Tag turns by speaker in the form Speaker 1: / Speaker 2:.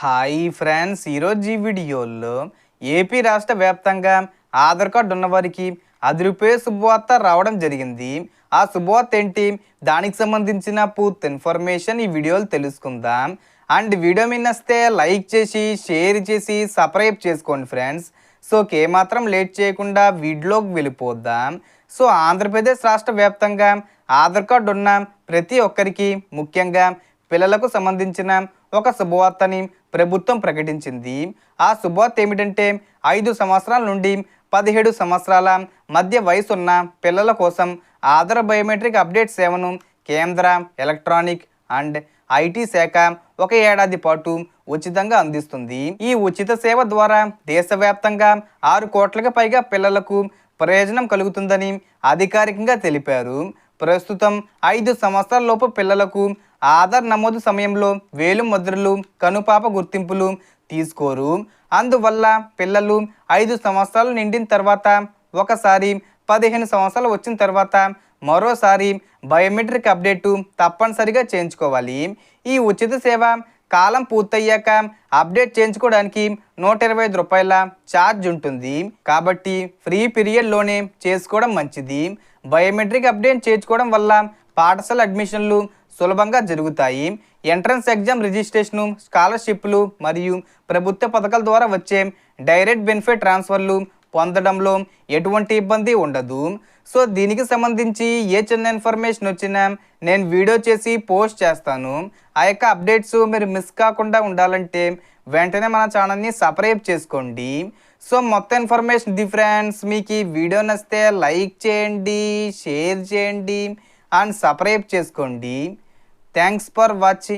Speaker 1: Hi friends ఈరోజు ఈ వీడియోలో ఏపీ రాష్ట్ర వ్యాప్తంగా ఆధార్ కార్డు ఉన్నవారికి అది రూపాయ శుభవార్త రావడం జరిగింది. ఆ శుభవార్త ఏంటి? దానికి సంబంధించిన పూర్తి ఇన్ఫర్మేషన్ ఈ వీడియోలో తెలుసుకుందాం. అండ్ వీడియో మిన్నస్తే లైక్ చేసి షేర్ చేసి సబ్స్క్రైబ్ చేసుకోండి ఫ్రెండ్స్. సో ఏమాత్రం లేట్ చేయకుండా వీడియోకి వెళ్ళిపోద్దాం సో ఆంధ్రప్రదేశ్ రాష్ట్ర వ్యాప్తంగా ఆధార్ కార్డు ఉన్న ప్రతి ఒక్కరికి ముఖ్యంగా పిల్లలకు సంబంధించిన ఒక శుభవార్తని ప్రభుత్వం ప్రకటించింది. ఆ శుభవార్త ఏమిటంటే ఐదు సంవత్సరాల నుండి పదిహేడు సంవత్సరాల మధ్య వయసున్న పిల్లల కోసం ఆధార్ బయోమెట్రిక్ అప్డేట్ సేవను కేంద్ర ఎలక్ట్రానిక్ అండ్ ఐటీ శాఖ ఒక ఏడాది పాటు ఉచితంగా అందిస్తుంది. ఈ ఉచిత సేవ ద్వారా దేశవ్యాప్తంగా ఆరు కోట్లకు పైగా పిల్లలకు ప్రయోజనం కలుగుతుందని అధికారికంగా తెలిపారు. ప్రస్తుతం ఐదు సంవత్సరాల లోపు పిల్లలకు ఆధార్ నమోదు సమయంలో వేలు ముద్రలు కనుపాప గుర్తింపులు తీసుకోరు. అందువల్ల పిల్లలు ఐదు సంవత్సరాలు నిండిన తర్వాత ఒకసారి పదిహేను సంవత్సరాలు వచ్చిన తర్వాత మరోసారి బయోమెట్రిక్ అప్డేటు తప్పనిసరిగా చేయించుకోవాలి. ఈ ఉచిత సేవ కాలం పూర్తయ్యాక అప్డేట్ చేయించుకోవడానికి నూట ఇరవై ఐదు రూపాయల ఛార్జ్ ఉంటుంది. కాబట్టి ఫ్రీ పీరియడ్లోనే చేసుకోవడం మంచిది. బయోమెట్రిక్ అప్డేట్ చేయించుకోవడం వల్ల పాఠశాల అడ్మిషన్లు సులభంగా జరుగుతాయి. ఎంట్రన్స్ ఎగ్జామ్ రిజిస్ట్రేషను స్కాలర్షిప్లు మరియు ప్రభుత్వ పథకాల ద్వారా వచ్చే డైరెక్ట్ బెనిఫిట్ ట్రాన్స్ఫర్లు పొందడంలో ఎటువంటి ఇబ్బంది ఉండదు. సో దీనికి సంబంధించి ఏ చిన్న ఇన్ఫర్మేషన్ వచ్చినా నేను వీడియో చేసి పోస్ట్ చేస్తాను. ఆ యొక్క అప్డేట్స్ మీరు మిస్ కాకుండా ఉండాలంటే వెంటనే మన ఛానల్ని సబ్స్క్రైబ్ చేసుకోండి. సో మొత్తం ఇన్ఫర్మేషన్ ది ఫ్రెండ్స్. మీకు ఈ వీడియో నచ్చితే లైక్ చేయండి షేర్ చేయండి అండ్ సబ్స్క్రైబ్ చేసుకోండి. Thanks for watching.